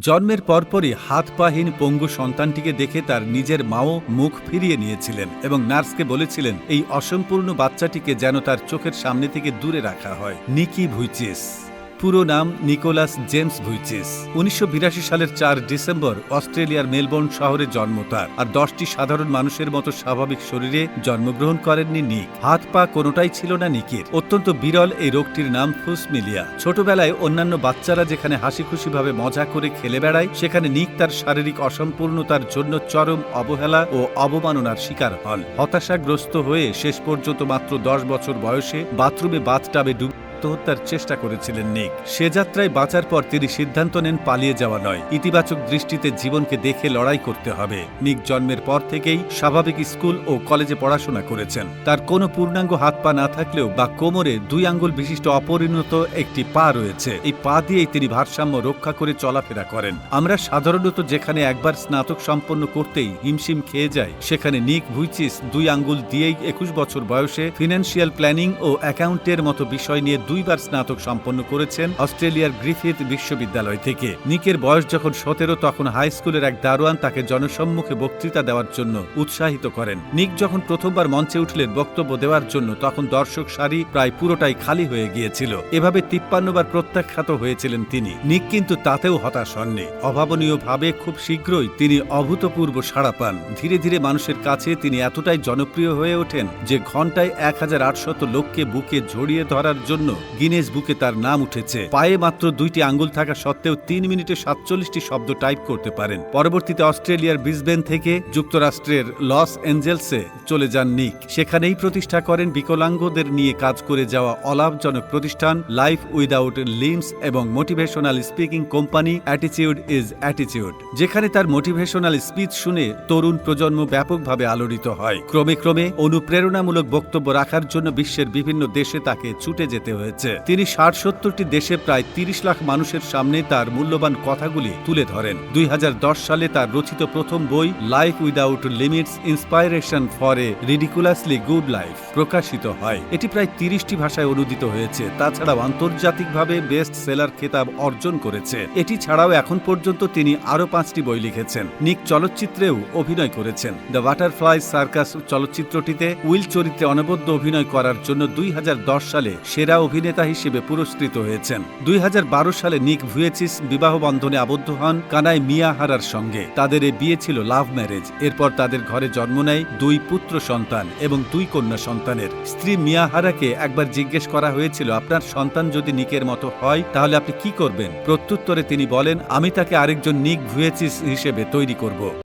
জন্মের পরপরই হাত পাহীন পঙ্গু সন্তানটিকে দেখে তার নিজের মাও মুখ ফিরিয়ে নিয়েছিলেন এবং নার্সকে বলেছিলেন, এই অসম্পূর্ণ বাচ্চাটিকে যেন তার চোখের সামনে থেকে দূরে রাখা হয়। নিকি ভুইচিস। পুরো নাম নিকোলাস জেমস ভুইচিস। উনিশশো সালের চার ডিসেম্বর অস্ট্রেলিয়ার মেলবোর্ন শহরে জন্ম তার আর দশটি সাধারণ মানুষের মতো স্বাভাবিক শরীরে জন্মগ্রহণ করেননি নিক। হাত পা কোনোটাই ছিল না নিকের। অত্যন্ত বিরল এই রোগটির নাম ফুসমিলিয়া। ছোটবেলায় অন্যান্য বাচ্চারা যেখানে হাসি খুশিভাবে মজা করে খেলে বেড়ায়, সেখানে নিক তার শারীরিক অসম্পূর্ণতার জন্য চরম অবহেলা ও অবমাননার শিকার হন। হতাশাগ্রস্ত হয়ে শেষ পর্যন্ত মাত্র দশ বছর বয়সে বাথরুমে বাথটাবে ডুব আত্মহত্যার চেষ্টা করেছিলেন নিক। সে যাত্রায় বাঁচার পর তিনি সিদ্ধান্ত নেন পালিয়ে যাওয়া নয়। ইতিবাচক দৃষ্টিতে জীবনকে দেখে লড়াই করতে হবে। নিক জন্মের পর থেকেই স্বাভাবিক স্কুল ও কলেজে পড়াশোনা করেছেন। তার কোনো পূর্ণাঙ্গ হাত পা না থাকলেও বা কোমরে দুই আঙ্গুল বিশিষ্ট অপরিণত একটি পা রয়েছে। এই পা দিয়েই তিনি ভারসাম্য রক্ষা করে চলাফেরা করেন। আমরা সাধারণত যেখানে একবার স্নাতক সম্পন্ন করতেই হিমশিম খেয়ে যায় সেখানে নিক ভুইচিস দুই আঙ্গুল দিয়েই একুশ বছর বয়সে ফিনান্সিয়াল প্ল্যানিং ও অ্যাকাউন্টের মতো বিষয় নিয়ে দুইবার স্নাতক সম্পন্ন করেছেন অস্ট্রেলিয়ার গ্রিফিথ বিশ্ববিদ্যালয় থেকে। নিকের বয়স যখন সতেরো, তখন হাই স্কুলের এক দারোয়ান তাকে জনসম্মুখে বক্তৃতা দেওয়ার জন্য উৎসাহিত করেন। নিক যখন প্রথমবার মঞ্চে উঠলেন বক্তব্য দেওয়ার জন্য, তখন দর্শক সারি প্রায় পুরোটাই খালি হয়ে গিয়েছিল। এভাবে তিপ্পান্নবার প্রত্যাখ্যাত হয়েছিলেন তিনি। নিক কিন্তু তাতেও হতাশ হননি। অভাবনীয়ভাবে খুব শীঘ্রই তিনি অভূতপূর্ব সাড়া পান। ধীরে ধীরে মানুষের কাছে তিনি এতটাই জনপ্রিয় হয়ে ওঠেন যে ঘন্টায় এক হাজার আটশত লোককে বুকে জড়িয়ে ধরার জন্য গিনেস বুকে তার নাম উঠেছে। পায়ে মাত্র দুইটি আঙ্গুল থাকা সত্ত্বেও তিন মিনিটে সাতচল্লিশটি শব্দ টাইপ করতে পারেন। পরবর্তীতে অস্ট্রেলিয়ার ব্রিসবেন থেকে যুক্তরাষ্ট্রের লস এঞ্জেলসে চলে যান নিক। সেখানেই প্রতিষ্ঠা করেন বিকলাঙ্গদের নিয়ে কাজ করে যাওয়া অলাভজনক প্রতিষ্ঠান লাইফ উইদাউট লিমস এবং মোটিভেশনাল স্পিকিং কোম্পানি অ্যাটিচিউড ইজ অ্যাটিচিউড যেখানে তার মোটিভেশনাল স্পিচ শুনে তরুণ প্রজন্ম ব্যাপকভাবে আলোড়িত হয়। ক্রমে ক্রমে অনুপ্রেরণামূলক বক্তব্য রাখার জন্য বিশ্বের বিভিন্ন দেশে তাকে ছুটে যেতে হয়েছে। তিনি ষাট সত্তরটি দেশে প্রায় তিরিশ লাখ মানুষের সামনে তার মূল্যবান কথাগুলি তুলে ধরেন। দুই সালে তার রচিত প্রথম বই life without limits inspiration for a ridiculously good life প্রকাশিত হয়। এটি প্রায় তিরিশটি ভাষায় অনুদিত হয়েছে। তাছাড়াও আন্তর্জাতিকভাবে বেস্ট সেলার খেতাব অর্জন করেছে। এটি ছাড়াও এখন পর্যন্ত তিনি আরও পাঁচটি বই লিখেছেন। নিক চলচ্চিত্রেও অভিনয় করেছেন। দ্য বাটারফ্লাই সার্কাস চলচ্চিত্রটিতে উইল চরিত্রে অনবদ্য অভিনয় করার জন্য দুই হাজার দশ সালে সেরা অভিনেতা হিসেবে পুরস্কৃত হয়েছেন। দুই হাজার বারো সালে নিক ভুয়েচিস বিবাহ বন্ধনে আবদ্ধ হন কানাই মিয়া হারার সঙ্গে। তাদের এ বিয়ে ছিল লাভ ম্যারেজ। এরপর তাদের ঘরে জন্ম নেয় দুই পুত্র সন্তান এবং দুই কন্যা সন্তানের। স্ত্রী মিয়া হারাকে একবার জিজ্ঞেস করা হয়েছিল, আপনার সন্তান যদি নিকের মতো হয়, তাহলে আপনি কি করবেন? প্রত্যুত্তরে তিনি বলেন, আমি তাকে আরেকজন নিক ভুয়েচিস হিসেবে তৈরি করব।